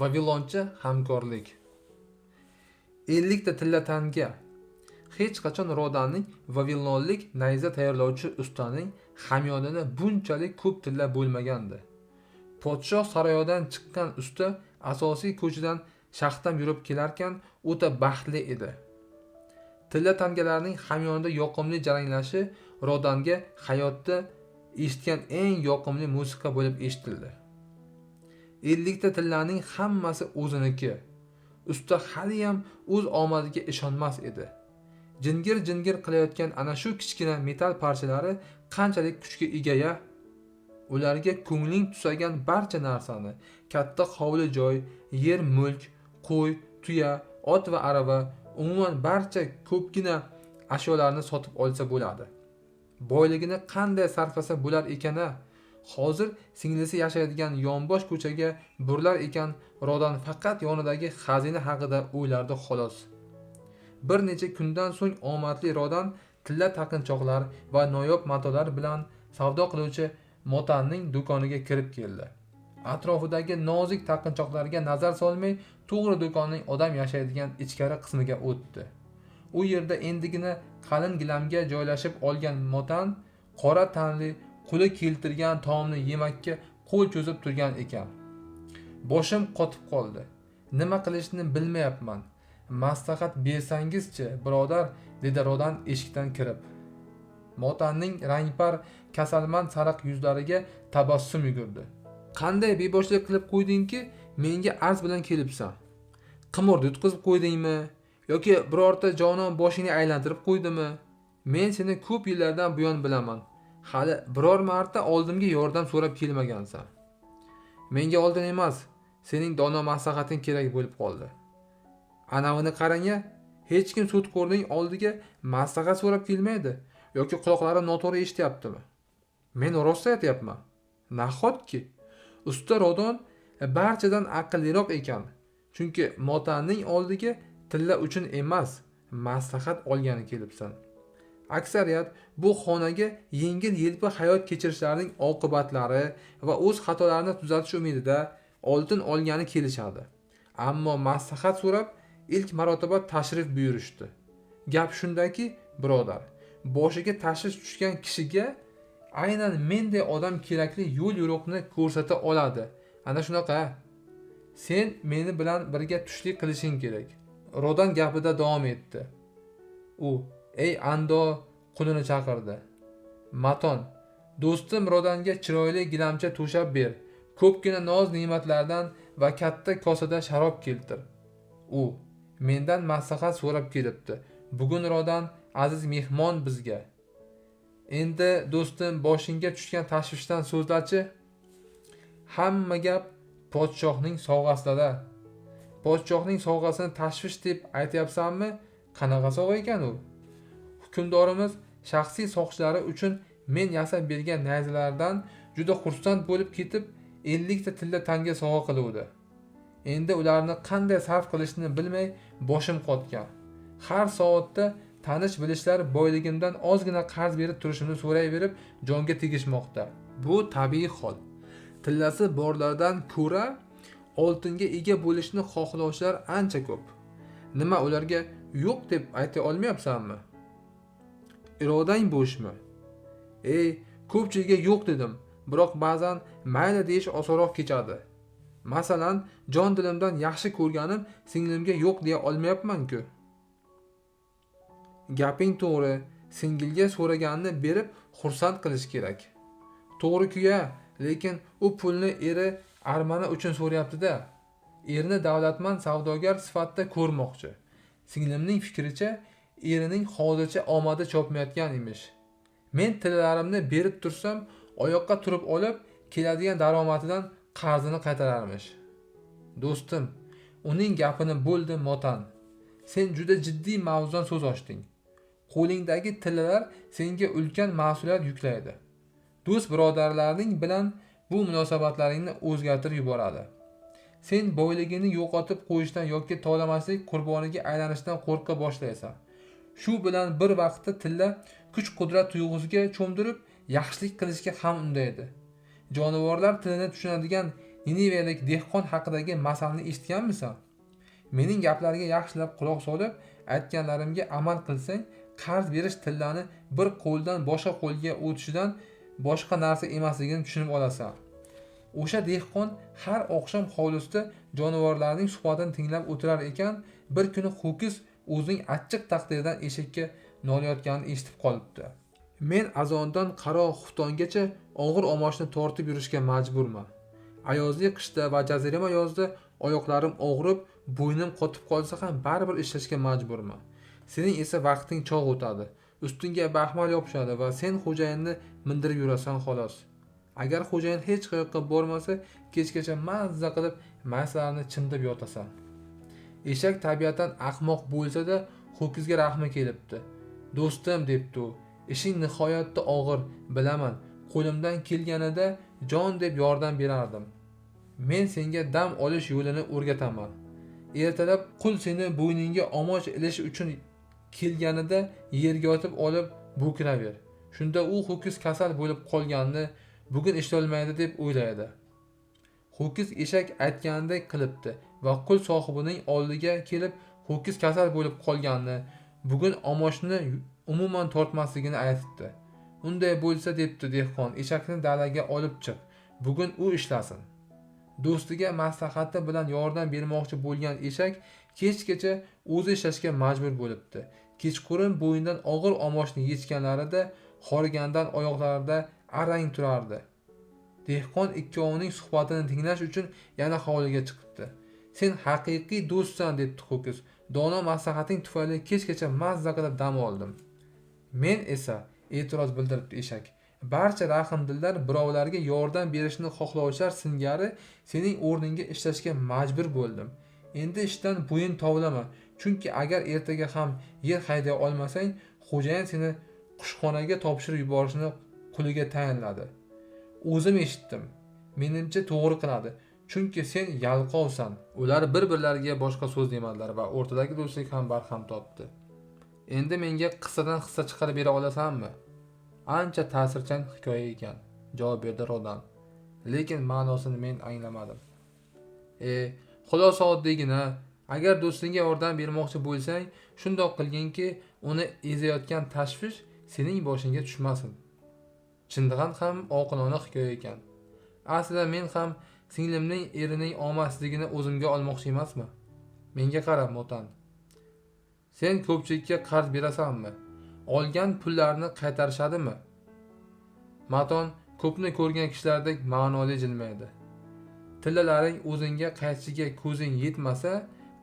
vaviloncha hamkorlik. Ellikta tilla tanga. Hech qachon rodanning vavilonlik nayza tayyorlovchi ustaning hamyonini bunchalik ko'p tilla bo'lmagandi. Podshoh saroyidan chiqqan usta asosiy ko'chadan shaxtam yurib kelarkan o'ta baxtli edi. Tilla tangalarning hamyonida yoqimli jaranglashi rodanga hayotda eshitgan eng yoqimli musiqa bo'lib eshitildi. Ellikta tillaning hammasi o'ziniki. Usta haliyam o'z omadiga ishonmas edi. Jingir jingir qilayotgan ana shu kichkina metal parchalari qanchalik kuchga ega ya ularga ko'ngling tusagan barcha narsani katta hovli joy yer mulk qo'y tuya ot va arava umuman barcha ko'pgina ashyolarni sotib olsa bo'ladi. Boyligini qanday sarflasa bo'lar ekan hozir singlisi yashaydigan yonbosh ko'chaga burilar ekan rodan faqat yonidagi xazina haqida o'ylardi xolos. Bir necha kundan so'ng omadli rodan tilla taqinchoqlar va noyob matolar bilan savdo qiluvchi motanning do'koniga kirib keldi. Atrofidagi nozik taqinchoqlarga nazar solmay to'g'ri do'konning odam yashaydigan ichkari qismiga o'tdi. U yerda endigina qalin gilamga joylashib olgan motan qora tanli qo'li keltirgan taomni yemakka qo'l cho'zib turgan ekan. Boshim qotib qoldi. Nima qilishni bilmayapman. Maslahat bersangizchi birodar dedi rodan eshikdan kirib. Motanning rangpar kasalmand sariq yuzlariga tabassum yugurdi. Qanday beboshlik qilib qo'ydingki menga arz bilan kelibsan? Qimorda yutqizib qo'ydingmi? Yoki birorta jonon boshingni aylantirib qo'ydimi? Men seni ko'p yillardan buyon bilaman. Hali biror marta oldimga yordam so'rab kelmagansan. Menga oldin emas sening dono maslahating kerak bo'lib qoldi. Anavini qarang a hech kim sudxo'rning oldiga maslahat so'rab kelmaydi yoki quloqlari noto'g'ri eshityaptimi? Men rost aytyapman. Nahotki? Usta rodon e, barchadan aqlliroq ekan. Chunki motanning oldiga tilla uchun emas maslahat olgani kelibsan. Aksariyat bu xonaga yengil yelpi hayot kechirishlarining oqibatlari va o'z xatolarini tuzatish umidida oltin olgani kelishadi. Ammo maslahat so'rab ilk marotaba tashrif buyurishdi. Gap shundaki birodar boshiga tashvish tushgan kishiga aynan menday odam kerakli yo'l yo'riqni ko'rsata oladi. Ana shunaqa sen meni bilan birga tushlik qilishing kerak. Rodan gapida davom etdi. U ey ando qulini chaqirdi. Maton do'stim rodanga chiroyli gilamcha to'shab ber. Ko'pgina noz ne'matlardan va katta kosada sharob keltir. U mendan maslahat so'rab kelibdi. Bugun rodan aziz mehmon bizga. Endi do'stim boshingga tushgan tashvishdan so'zlachi. Hamma gap podshohning sovg'asida. Podshohning sovg'asini tashvish deb aytyapsanmi qanaqa sovg'a ekan u? Hukmdorimiz shaxsiy soqchilari uchun men yasab bergan nayzalardan juda xursand bo'lib ketib ellikta tilla tanga sovg'a qiluvdi. Endi ularni qanday sarf qilishni bilmay boshim qotgan. Har soatda tanish bilishlar boyligimdan ozgina qarz berib turishimni so'rayverib jonga tegishmoqda. Bu tabiiy hol. Tillasi borlardan ko'ra oltinga ega bo'lishni xohlovchilar ancha ko'p. Nima ularga yo'q deb ayta olmayapsanmi? Irodang bo'shmi ey ko'pchilikka yo'q dedim biroq ba'zan mayli deyish osonroq kechadi. Masalan jon dilimdan yaxshi ko'rganim singlimga yo'q deya olmayapman-ku. Gaping to'g'ri singilga so'raganini berib xursand qilish kerak. To'g'ri-kuya lekin u pulni eri armani uchun so'rayapti-da. Erni davlatmand savdogar sifatida ko'rmoqchi. Singlimning fikricha erining hozircha omadi chopmayotgan emish men tillalarimni berib tursam oyoqqa turib olib keladigan daromadidan qarzini qaytararmish. Do'stim uning gapini bo'ldi motan. Sen juda jiddiy mavzudan so'z ochding. Qo'lingdagi tillalar senga ulkan mas'uliyat yuklaydi. Do'st birodarlaring bilan bu munosabatlaringni o'zgartirib yuboradi. Sen boyligini yo'qotib qo'yishdan yoki tovlamaslik qurboniga aylanishdan qo'rqa boshlaysan. Shu bilan bir vaqtda tilla kuch qudrat tuyg'usiga cho'mdirib yaxshilik qilishga ham undaydi jonivorlar tilini tushunadigan ninivelik dehqon haqidagi masalni eshitganmisan mening gaplariga yaxshilab quloq solib aytganlarimga amal qilsang qarz berish tillani bir qo'ldan boshqa qo'lga o'tishidan boshqa narsa emasligini tushunib olasan. O'sha dehqon har oqshom hovlisida jonivorlarning suhbatini tinglab o'tirar ekan bir kuni ho'kiz o'zining achchiq taqdiridan eshakka nolayotganini eshitib qolibdi. Men azondan qaro xuftongacha og'ir omochni tortib yurishga majburman. Ayozli qishda va jazirama yozda oyoqlarim og'rib bo'ynim qotib qolsa ham baribir ishlashga majburman. Sening esa vaqting chog' o'tadi. Ustingga baxmal yopishadi va sen xo'jayinni mindirib yurasan xolos. Agar xo'jayin hech qayoqqa bormasa kechgacha mazza qilib maysalarni chimdib yotasan. Eshak tabiatan ahmoq bo'lsa-da ho'kizga rahmi kelibdi. Do'stim debdi u. Ishing nihoyatda og'ir bilaman. Qo'limdan kelganida jon deb yordam berardim. Men senga dam olish yo'lini o'rgataman. Ertalab qul seni bo'yningga omoch ilish uchun kelganida yerga yotib olib bo'kiraver. Shunda u ho'kiz kasal bo'lib qolganini bugun ishlolmaydi deb o'ylaydi. Ho'kiz eshak aytganidek qilibdi. Va qul sohibining oldiga kelib ho'kiz kasal bo'lib qolganini bugun omochni umuman tortmasligini aytibdi. Unday bo'lsa debdi dehqon eshakni dalaga olib chiq bugun u ishlasin. Do'stiga maslahati bilan yordam bermoqchi bo'lgan eshak kechgacha o'zi ishlashga majbur bo'libdi. Kechqurun bo'ynidan og'ir omochni yechganlarida horigandan oyoqlarida arang turardi. Dehqon ikkovining suhbatini tinglash uchun yana hovliga chiqibdi. Sen haqiqiy do'stsan debdi ho'kiz dono maslahating tufayli kechgacha mazza qilib dam oldim. Men esa e'tiroz bildiribdi eshak. Barcha rahmdillar birovlarga yordam berishni xohlovchilar singari sening o'rningga ishlashga majbur bo'ldim. Endi ishdan bo'yin tovlama chunki agar ertaga ham yer hayday olmasang xo'jayin seni qushxonaga topshirib yuborishni quliga tayinladi. O'zim eshitdim. Menimcha to'g'ri qiladi. Chunki sen yalqovsan. Ular bir birlariga boshqa so'z demadilar va o'rtadagi do'stlik ham barham topdi. Endi menga qissadan hissa chiqarib bera olasanmi? Ancha ta'sirchan hikoya ekan. Javob berdi rodan. Lekin ma'nosini men anglamadim. E xulosa oddiygina agar do'stingga yordam bermoqchi bo'lsang shundoq qilginki uni ezayotgan tashvish sening boshingga tushmasin. Chindan ham oqilona hikoya ekan. Aslida men ham singlimning erining omadsizligini o'zimga olmoqchi emasman menga qara motan. Sen ko'pchilikka qarz berasanmi? Olgan pullarni qaytarishadimi? Maton ko'pni ko'rgan kishilardek ma'noli jilmaydi. Tillalaring o'zingga qaytishiga ko'zing yetmasa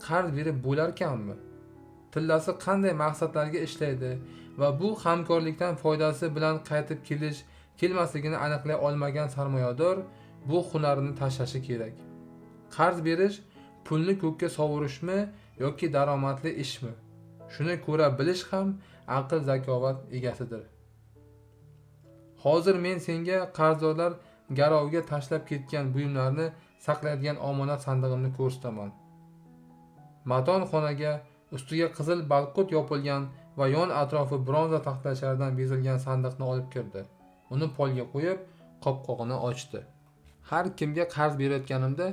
qarz berib bo'larkanmi? Tillasi qanday maqsadlarga ishlaydi va bu hamkorlikdan foydasi bilan qaytib kelish kelmasligini aniqlay olmagan sarmoyador bu hunarni tashlashi kerak. Qarz berish pulni ko'kka sovurishmi yoki daromadli ishmi? Shuni ko'ra bilish ham aql zakovat egasidir. Hozir men senga qarzdorlar garovga tashlab ketgan buyumlarni saqlaydigan omonat sandig'imni ko'rsataman. Maton xonaga ustiga qizil balqut yopilgan va yon atrofi bronza taxtachalardan bezilgan sandiqni olib kirdi. Uni polga qo'yib qopqog'ini ochdi. Har kimga qarz berayotganimda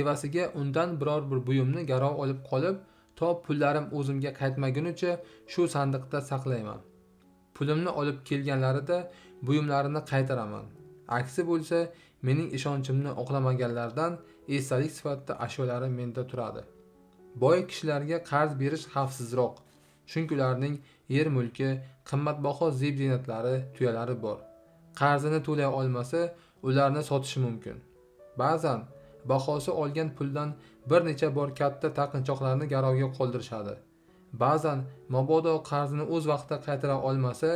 evasiga undan biror bir buyumni garov olib qolib to pullarim o'zimga qaytmagunicha shu sandiqda saqlayman. Pulimni olib kelganlarida buyumlarini qaytaraman. Aksi bo'lsa mening ishonchimni oqlamaganlardan esdalik sifatida ashyolari menda turadi. Boy kishilarga qarz berish xavfsizroq chunki ularning yer mulki qimmatbaho zeb ziynatlari tuyalari bor. Qarzini to'lay olmasa ularni sotishi mumkin. Ba'zan bahosi olgan puldan bir necha bor katta taqinchoqlarni garovga qoldirishadi. Ba'zan mabodo qarzini o'z vaqtida qaytara olmasa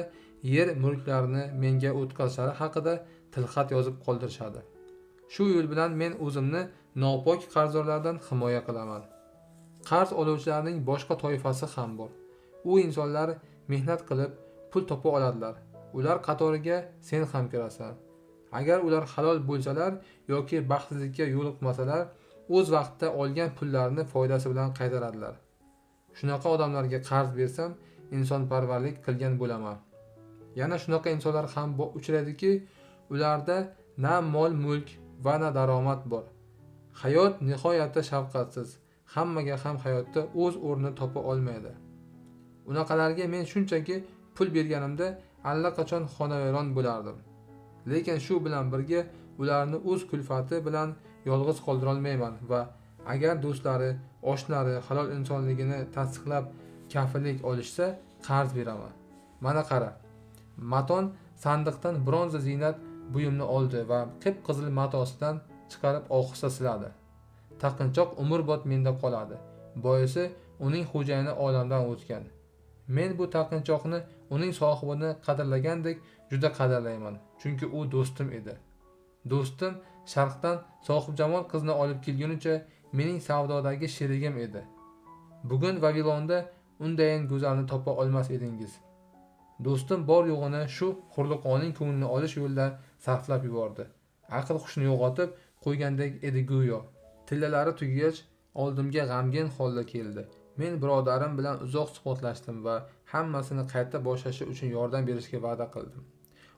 yer mulklarini menga o'tkazishlari haqida tilxat yozib qoldirishadi. Shu yo'l bilan men o'zimni nopok qarzdorlardan himoya qilaman. Qarz oluvchilarning boshqa toifasi ham bor. U insonlar mehnat qilib pul topa oladilar. Ular qatoriga sen ham kirasan. Agar ular halol bo'lsalar yoki baxtsizlikka yo'liqmasalar o'z vaqtida olgan pullarini foydasi bilan qaytaradilar. Shunaqa odamlarga qarz bersam insonparvarlik qilgan bo'laman. Yana shunaqa insonlar ham uchraydiki ularda na mol mulk va na daromad bor. Hayot nihoyatda shafqatsiz hammaga ham hayotda o'z o'rnini topa olmaydi. Unaqalarga men shunchaki pul berganimda allaqachon xonavayron bo'lardim. Lekin shu bilan birga ularni o'z kulfati bilan yolg'iz qoldirolmayman va agar do'stlari oshnalari halol insonligini tasdiqlab kafillik olishsa qarz beraman. Mana qara maton sandiqdan bronza ziynat buyumni oldi va qip qizil matosidan chiqarib ohista siladi. Taqinchoq umrbod menda qoladi. Boisi uning xo'jayini olamdan o'tgan. Men bu taqinchoqni uning sohibini qadrlagandek juda qadrlayman chunki u do'stim edi. Do'stim sharqdan sohibjamol qizni olib kelgunicha mening savdodagi sherigim edi. Bugun vavilonda undayin go'zalni topa olmas edingiz. Do'stim bor yo'g'ini shu hurliqoning ko'nglini olish yo'lida sarflab yubordi. Aql hushini yo'qotib qo'ygandek edi go'yo. Tillalari tugagach oldimga g'amgin holda keldi. Men birodarim bilan uzoq suhbatlashdim va hammasini qayta boshlashi uchun yordam berishga va'da qildim.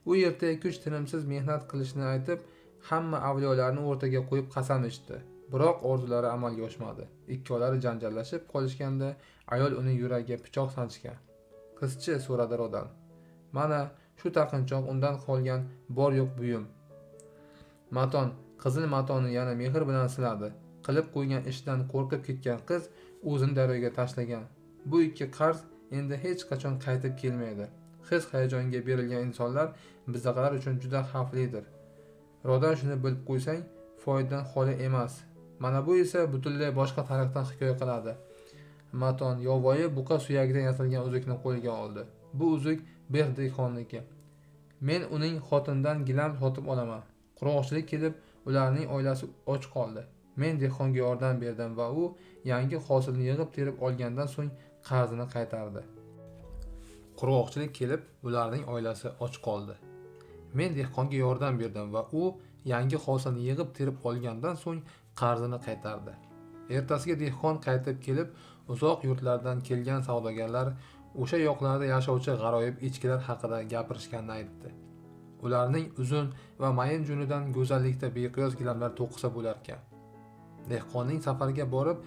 U ertaga kuch tinimsiz mehnat qilishini aytib hamma avliyolarni o'rtaga qo'yib qasam ichdi. Biroq orzulari amalga oshmadi. Ikkovlari janjallashib qolishganda ayol uning yuragiga pichoq sanchgan. Qizchi so'radi rodan mana shu taqinchoq undan qolgan bor yo'q buyum. Maton qizil matoni yana mehr bilan siladi. Qilib qo'ygan ishidan qo'rqib ketgan qiz o'zini daryoga tashlagan. Bu ikki qarz endi hech qachon qaytib kelmaydi. His hayajonga berilgan insonlar bizdaqalar uchun juda xavflidir. Rodan shuni bilib qo'ysang foydadan xoli emas. Mana bu esa butunlay boshqa tarixdan hikoya qiladi. Maton yovvoyi buqa suyagidan yasalgan uzukni qo'liga oldi. Bu uzuk berdixonniki men uning xotinidan gilam sotib olaman. Qurg'oqchilik kelib ularning oilasi och qoldi. Men dehqonga yordam berdim va u yangi hosilni yig'ib terib olgandan so'ng qarzini qaytardi. Qurg'oqchilik kelib ularning oilasi och qoldi. Men dehqonga yordam berdim va u yangi hosilni yig'ib terib olgandan so'ng qarzini qaytardi. Ertasiga dehqon qaytib kelib uzoq yurtlardan kelgan savdogarlar o'sha yoqlarda yashovchi g'aroyib echkilar haqida gapirishganini aytdi. Ularning uzun va mayin junidan go'zallikda beqiyos gilamlar to'qisa bo'larkan dehqonning safarga borib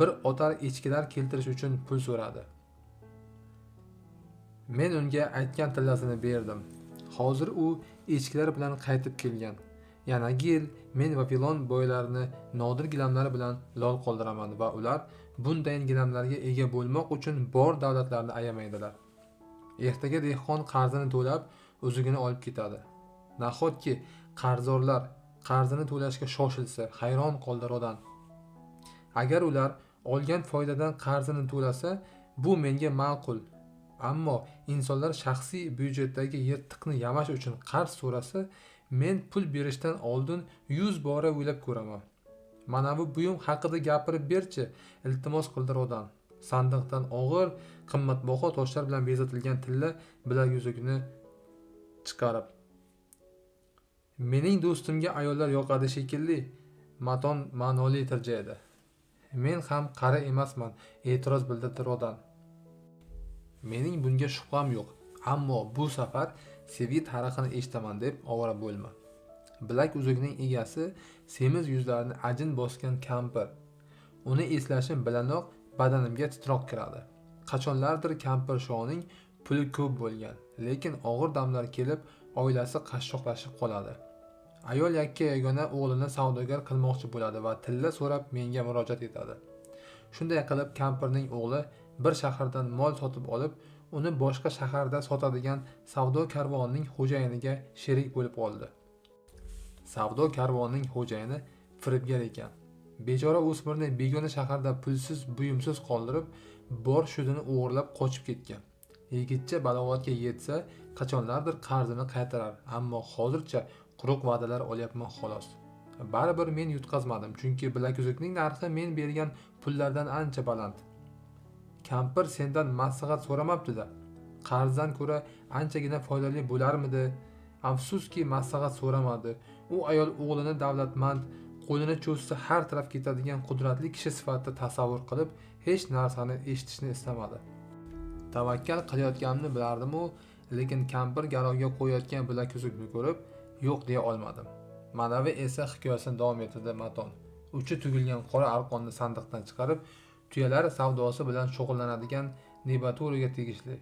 bir otar echkilar keltirish uchun pul so'radi. Men unga aytgan tillasini berdim. Hozir u echkilar bilan qaytib kelgan. Yanagi yil men vavilon boylarini nodir gilamlari bilan lol qoldiraman va ular bunday gilamlarga ega bo'lmoq uchun bor davlatlarni ayamaydilar. Ertaga dehqon qarzini to'lab uzugini olib ketadi. Nahotki qarzdorlar qarzini to'lashga shoshilsa hayron qoldi rodan agar ular olgan foydadan qarzini to'lasa bu menga ma'qul. Ammo insonlar shaxsiy byudjetdagi yirtiqni yamash uchun qarz so'rasa men pul berishdan oldin yuz bora o'ylab ko'raman. Mana bu buyum haqida gapirib berchi iltimos qildi rodan sandiqdan og'ir qimmatbaho toshlar bilan bezatilgan tilla bilaguzugini chiqarib mening do'stimga ayollar yoqadi shekilli maton ma'noli tirjaydi men ham qari emasman e'tiroz bildirdi rodan mening bunga shubham yo'q ammo bu safar sevgi tarixini eshitaman deb ovora bo'lma. Bilak uzugining egasi semiz yuzlarini ajin bosgan kampir. Uni eslashim bilanoq badanimga titroq kiradi. Qachonlardir kampir shoning puli ko'p bo'lgan lekin og'ir damlar kelib oilasi qashshoqlashib qoladi. Ayol yakka yagona o'g'lini savdogar qilmoqchi bo'ladi va tilla so'rab menga murojaat etadi. Shunday qilib kampirning o'g'li bir shahardan mol sotib olib uni boshqa shaharda sotadigan savdo karvonining xo'jayiniga sherik bo'lib oldi. Savdo karvonining xo'jayini firibgar ekan. Bechora o'smirni begona shaharda pulsiz buyumsiz qoldirib bor shudini o'g'irlab qochib ketgan. Yigitcha balog'atga yetsa qachonlardir qarzini qaytarar ammo hozircha quruq va'dalar olyapman xolos. Baribir men yutqazmadim chunki bilaguzukning narxi men bergan pullardan ancha baland. Kampir sendan maslahat so'ramabdida. Qarzdan ko'ra anchagina foydali bo'larmidi? Afsuski maslahat so'ramadi. U ayol o'g'lini davlatmand qo'lini cho'zsa har taraf ketadigan qudratli kishi sifatida tasavvur qilib hech narsani eshitishni istamadi. Tavakkal qilayotganimni bilardimu lekin kampir garovga qo'yayotgan bilakuzukni ko'rib yo'q deya olmadim. Manavi esa hikoyasini davom ettirdi maton. Uchi tugilgan qora arqonni sandiqdan chiqarib tuyalar savdosi bilan shug'ullanadigan nebaturaga tegishli.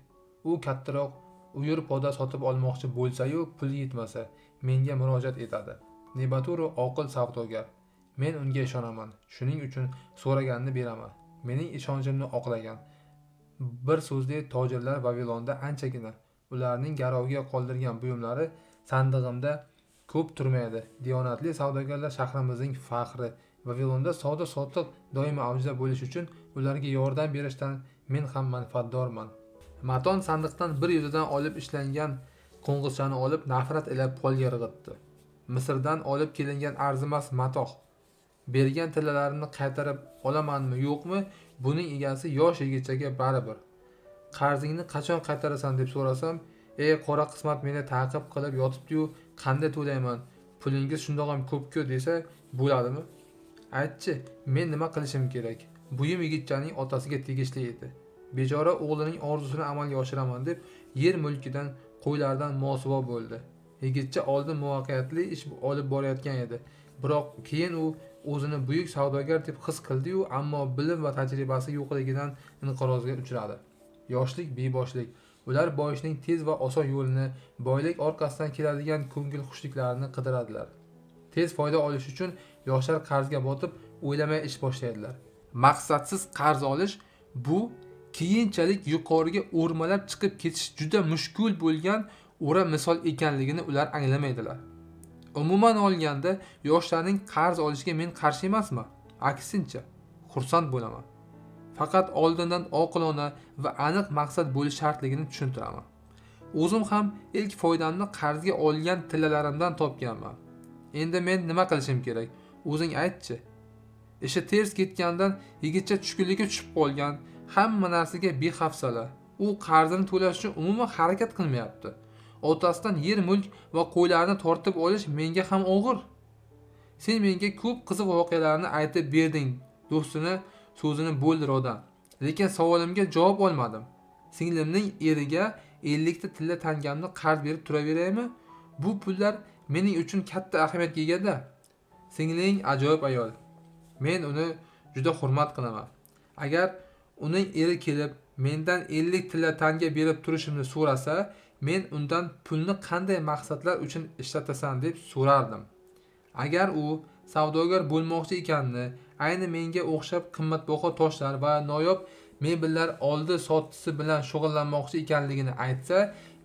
U kattaroq uyur poda sotib olmoqchi bo'lsayu puli yetmasa menga murojaat etadi. Nebaturu oqil savdogar. Men unga ishonaman. Shuning uchun so'raganini beraman. Mening ishonchimni oqlagan. Bir so'zli tojirlar vavilonda anchagina ularning garovga qoldirgan buyumlari sandig'imda ko'p turmaydi. Diyonatli savdogarlar shahrimizning faxri vavilonda savdo sotiq doimo avjda bo'lishi uchun ularga yordam berishdan men ham manfaatdorman. Maton sandiqdan bir yuzadan olib ishlangan qo'ng'izchani olib nafrat ila polga irg'itdi. Misrdan olib kelingan arzimas matoh. Bergan tillalarimni qaytarib olamanmi yo'qmi? Buning egasi yosh yigitchaga baribir. Qarzingni qachon qaytarasan deb so'rasam ey qora qismat meni ta'qib qilib yotibdiyu qanday to'layman? Pulingiz shundoq ham ko'pku desa bo'ladimi? Aytchi men nima qilishim kerak? Buyum yigitchaning otasiga tegishli edi. Bechora o'g'lining orzusini amalga oshiraman deb yer mulkidan qo'ylardan mosuvo bo'ldi. Yigitcha oldin muvaffaqiyatli ish olib borayotgan edi. Biroq keyin u o'zini buyuk savdogar deb his qildiyu ammo bilim va tajribasi yo'qligidan inqirozga uchradi. Yoshlik beboshlik. Ular boyishning tez va oson yo'lini boylik orqasidan keladigan ko'ngilxushliklarni qidiradilar. Tez foyda olish uchun yoshlar qarzga botib o'ylamay ish boshlaydilar. Maqsadsiz qarz olish bu keyinchalik yuqoriga o'rmalab chiqib ketish juda mushkul bo'lgan o'ra misol ekanligini ular anglamaydilar. Umuman olganda yoshlarning qarz olishiga men qarshi emasman aksincha xursand bo'laman. Faqat oldindan oqilona va aniq maqsad bo'lishi shartligini tushuntiraman. O'zim ham ilk foydamni qarzga olgan tillalarimdan topganman. Endi men nima qilishim kerak? O'zing aytchi. İshi ters ketgandan yigitcha tushkunlikka tushib qolgan hamma narsaga behafsala. U qarzini to'lash uchun umuman harakat qilmayapti. Otasidan yer mulk va qo'ylarni tortib olish menga ham og'ir. Sen menga ko'p qiziq voqealarni aytib berding do'stini so'zini bo'ldi rodan lekin savolimga javob olmadim. Singlimning eriga ellikta tilla tangamni qarz berib turaveraymi? Bu pullar mening uchun katta ahamiyatga egada singling ajoyib ayol. Men uni juda hurmat qilaman. Agar uning eri kelib mendan ellik tilla tanga berib turishimni so'rasa men undan pulni qanday maqsadlar uchun ishlatasan deb so'rardim. Agar u savdogar bo'lmoqchi ekanini ayni menga o'xshab qimmatbaho toshlar va noyob mebellar oldi sotdisi bilan shug'ullanmoqchi ekanligini aytsa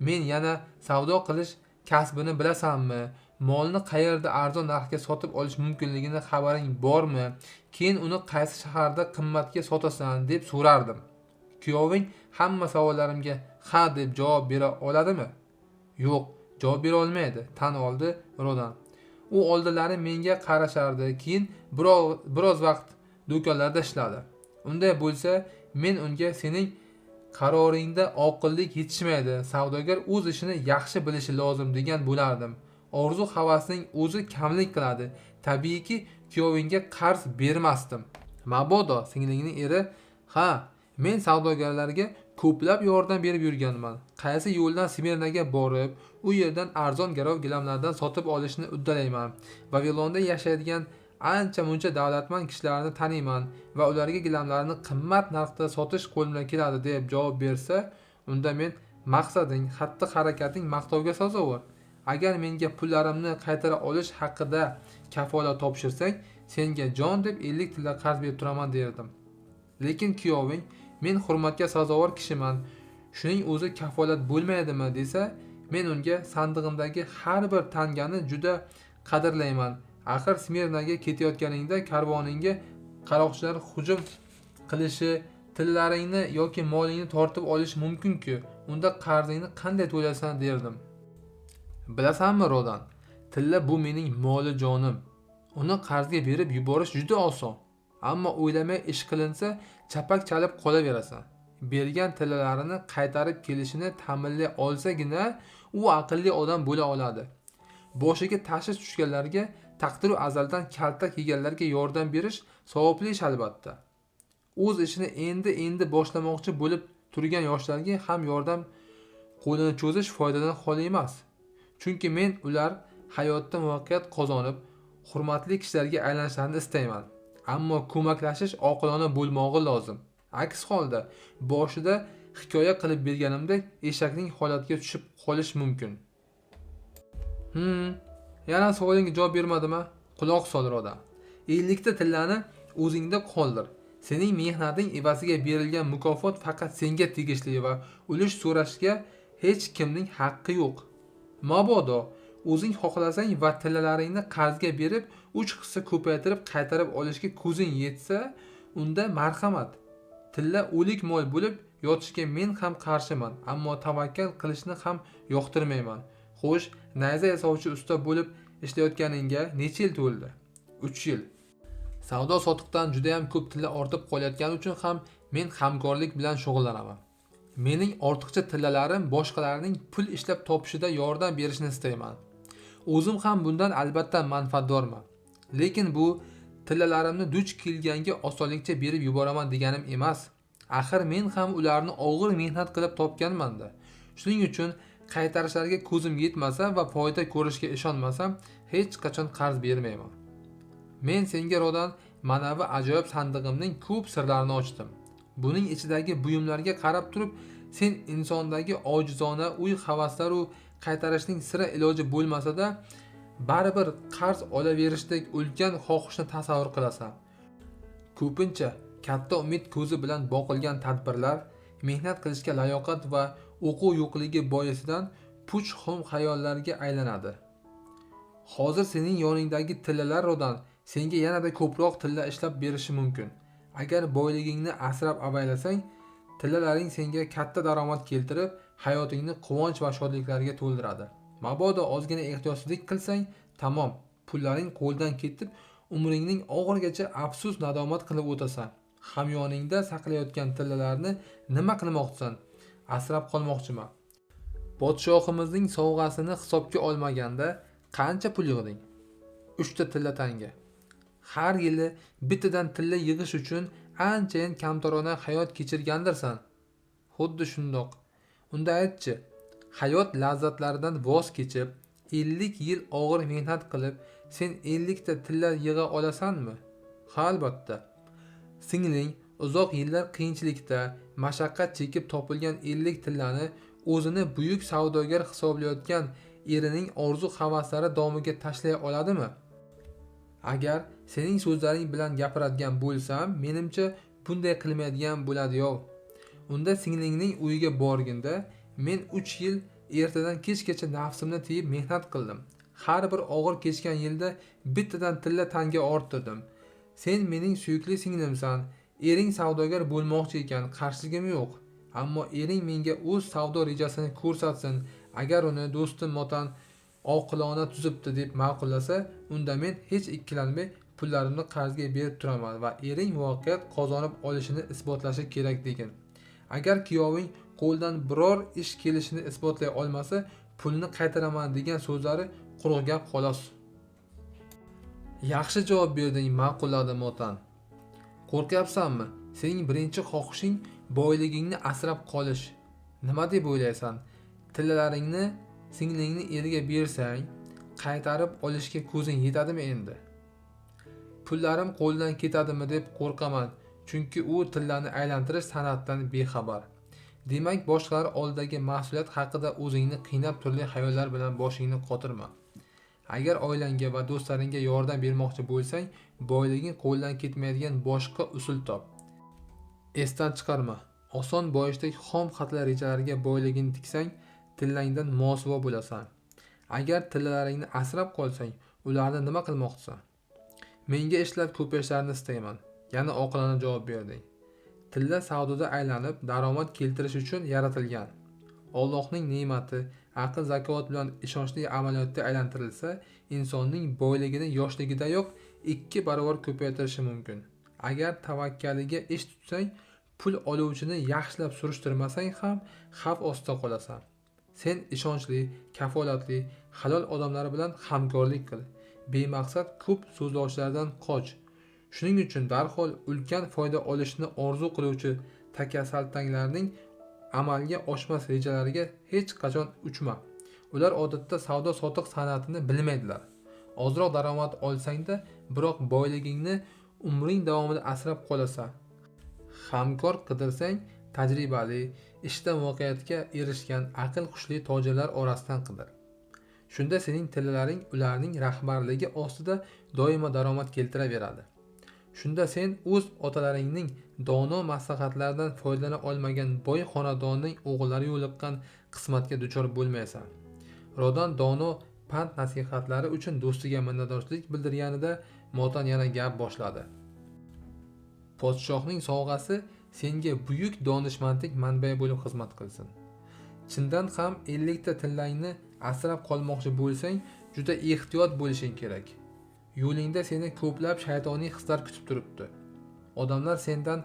men yana savdo qilish kasbini bilasanmi molni qayerda arzon narxga sotib olish mumkinligini xabaring bormi? Keyin uni qaysi shaharda qimmatga sotasan? deb so'rardim. Kuyoving hamma savollarimga ha deb javob bera oladimi? Yo'q javob bera olmaydi tan oldi rodan. U oldinlari menga qarashardi. Keyin biroz vaqt do'konlarda ishladi. Unday bo'lsa men unga sening qaroringda oqillik yetishmaydi. Savdogar o'z ishini yaxshi bilishi lozim degan bo'lardim. Orzu havasning o'zi kamlik qiladi. Tabiiyki kuyovingga qarz bermasdim. Mabodo singlingning eri ha men savdogarlarga ko'plab yordam berib yurganman. Qaysi yo'ldan smirnaga borib u yerdan arzon garov gilamlardan sotib olishni uddalayman. Vavilonda yashaydigan ancha muncha davlatmand kishilarni taniyman va ularga gilamlarni qimmat narxda sotish qo'limdan keladi deb javob bersa unda men maqsading xatti harakating maqtovga sazovor agar menga pullarimni qaytara olish haqida kafolat topshirsang senga jon deb ellik tilla qarz berib turaman derdim. Lekin kuyoving men hurmatga sazovor kishiman. Shuning o'zi kafolat bo'lmaydimi desa men unga sandig'imdagi har bir tangani juda qadrlayman. Axir smirnaga ketayotganingda karvoningga qaroqchilar hujum qilishi tillaringni yoki molingni tortib olishi mumkinku. Unda qarzingni qanday to'laysan derdim. Bilasanmi rodan? Tilla bu mening moli jonim uni qarzga berib yuborish juda oson. Ammo o'ylamay ish qilinsa chapak chalib qolaverasan bergan tillalarini qaytarib kelishini ta'minlay olsagina u aqlli odam bo'la oladi. Boshiga tashvish tushganlarga taqdiru azaldan kaltak yeganlarga yordam berish savobli ish albatta. O'z ishini endi endi boshlamoqchi bo'lib turgan yoshlarga ham yordam qo'lini cho'zish foydadan xoli emas chunki men ular hayotda muvaffaqiyat qozonib hurmatli kishilarga aylanishlarini istayman. Ammo ko'maklashish oqilona bo'lmog'i lozim. Aks holda boshida hikoya qilib berganimdek eshakning holatiga tushib qolish mumkin. Hmm yana savolingga javob bermadimi quloq sol rodam ellikta tillani o'zingda qoldir. Sening mehnating evaziga berilgan mukofot faqat senga tegishli va ulush so'rashga hech kimning haqqi yo'q. Mabodo o'zing xohlasang va tillalaringni qarzga berib uch hissa ko'paytirib qaytarib olishga ko'zing yetsa unda marhamat. Tilla o'lik moy bo'lib yotishga men ham qarshiman ammo tavakkal qilishni ham yoqtirmayman. Xo'sh nayza yasovchi usta bo'lib ishlayotganingga necha yil to'ldi? Uch yil. Savdo sotiqdan judayam ko'p tilla ortib qolayotgani uchun ham men hamkorlik bilan shug'ullanaman. Mening ortiqcha tillalarim boshqalarning pul ishlab topishida yordam berishni istayman. O'zim ham bundan albatta manfaatdorman. Lekin bu tillalarimni duch kelganga osonlikcha berib yuboraman deganim emas. Axir men ham ularni og'ir mehnat qilib topganmanda. Shuning uchun qaytarishlariga ko'zim yetmasa va foyda ko'rishga ishonmasam hech qachon qarz bermayman. Men senga rodan manavi ajoyib sandig'imning ko'p sirlarini ochdim. Buning ichidagi buyumlarga qarab turib sen insondagi ojizona uy havaslaru qaytarishning sira iloji bo'lmasada baribir qarz olaverishdek ulkan xohishni tasavvur qilasan. Ko'pincha katta umid ko'zi bilan boqilgan tadbirlar mehnat qilishga layoqat va o'quv yo'qligi boisidan puch xom xayollarga aylanadi. Hozir sening yoningdagi tillalar rodan senga yanada ko'proq tilla ishlab berishi mumkin. Agar boyligingni asrab avaylasang tillalaring senga katta daromad keltirib hayotingni quvonch va shodliklarga to'ldiradi. Mabodo ozgina ehtiyotsizlik qilsang tamom pullaring qo'ldan ketib umringning oxirigacha afsus nadomat qilib o'tasan. Hamyoningda saqlayotgan tillalarni nima qilmoqchisan? Asrab qolmoqchiman. Podshohimizning sovg'asini hisobga olmaganda qancha pul yig'ding? Uchta tilla tanga. Har yili bittadan tilla yig'ish uchun anchayin kamtarona hayot kechirgandirsan. Xuddi shundoq. Unda aytchi hayot lazzatlaridan voz kechib ellik yil og'ir mehnat qilib sen ellikta tilla yig'a olasanmi? Ha albatta. Singling uzoq yillar qiyinchilikda mashaqqat chekib topilgan ellik tillani o'zini buyuk savdogar hisoblayotgan erining orzu havaslari domiga tashlay oladimi? Agar sening so'zlaring bilan gapiradigan bo'lsam menimcha bunday qilmaydigan bo'ladi yov unda singlingning uyiga borganda men uch yil ertadan kechgacha nafsimni tiyib mehnat qildim. Har bir og'ir kechgan yilda bittadan tilla tanga orttirdim. Sen mening suyukli singlimsan ering savdogar bo'lmoqchi ekan qarshiligim yo'q. Ammo ering menga o'z savdo rejasini ko'rsatsin agar uni do'stim motan oqilona tuzibdi deb ma'qullasa unda men hech ikkilanmay pullarimni qarzga berib turaman va ering muvaffaqiyat qozonib olishini isbotlashi kerak degin. Agar kuyoving qo'ldan biror ish kelishini isbotlay olmasa pulni qaytaraman degan so'zlari quruq gap xolos. Yaxshi javob berding ma'qulladi motan qo'rqyapsanmi? Sening birinchi xohishing boyligingni asrab qolish. Nima deb o'ylaysan? Tillalaringni singlingni eriga bersang qaytarib olishga ko'zing yetadimi endi? Pullarim qo'ldan ketadimi deb qo'rqaman chunki u tillani aylantirish san'atidan bexabar. Demak boshqalar oldidagi mas'uliyat haqida o'zingni qiynab turli xayollar bilan boshingni qotirma. Agar oilangga va do'stlaringga yordam bermoqchi bo'lsang boyliging qo'ldan ketmaydigan boshqa usul top. Esdan chiqarma. Oson boyishdek xom xatlar rejalariga boyligingni tiksang tillangdan mosuvo bo'lasan. Agar tillalaringni asrab qolsang ularni nima qilmoqchisan? Menga ishlab ko'payishlarini istayman. Yana oqilona javob berding. Tilla savdoda aylanib daromad keltirish uchun yaratilgan. Ollohning ne'mati aql zakovat bilan ishonchli amaliyotga aylantirilsa insonning boyligini yoshligidayoq ikki barobar ko'paytirishi mumkin. Agar tavakkaliga ish tutsang pul oluvchini yaxshilab surishtirmasang ham xavf ostida qolasan. Sen ishonchli kafolatli halol odamlar bilan hamkorlik qil. Bemaqsad ko'p so'zlovchilardan qoch. Shuning uchun darhol ulkan foyda olishni orzu qiluvchi takasaltanglarning amalga oshmas rejalariga hech qachon uchma. Ular odatda savdo sotiq san'atini bilmaydilar. Ozroq daromad olsangda biroq boyligingni umring davomida asrab qolasan. Hamkor qidirsang tajribali ishda muvaffaqiyatga erishgan aql kuchli tojirlar orasidan qidir. Shunda sening tillalaring ularning rahbarligi ostida doimo daromad keltiraveradi. Shunda sen o'z otalaringning dono maslahatlaridan foydalana olmagan boy xonadonning o'g'illari yo'liqqan qismatga duchor bo'lmaysan. Rodan dono pand nasihatlari uchun do'stiga minnatdorchilik bildirganida motan yana gap boshladi. Podshohning sovg'asi senga buyuk donishmandlik manbai bo'lib xizmat qilsin. Chindan ham ellikta tillangni asrab qolmoqchi bo'lsang juda ehtiyot bo'lishing kerak. Yo'lingda seni ko'plab shaytoniy hislar kutib turibdi. Odamlar sendan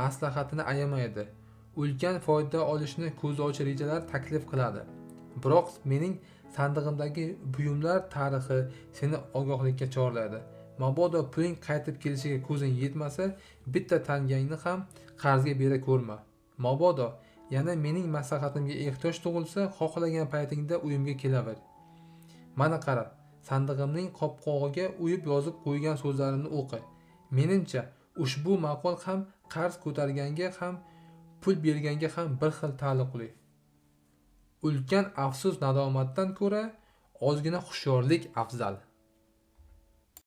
maslahatini ayamaydi. Ulkan foyda olishni ko'zlovchi rejalar taklif qiladi. Biroq mening sandig'imdagi buyumlar tarixi seni ogohlikka chorlaydi. Mabodo puling qaytib kelishiga ko'zing yetmasa bitta tangangni ham qarzga bera ko'rma. Mabodo yana mening maslahatimga ehtiyoj tug'ilsa xohlagan paytingda uyimga kelaver. Mana qara sandig'imning qopqog'iga uyib yozib qo'ygan so'zlarimni o'qi. Menimcha ushbu maqol ham qarz ko'targanga ham pul berganga ham bir xil taalluqli. Ulkan afsus nadomatdan ko'ra ozgina hushyorlik afzal.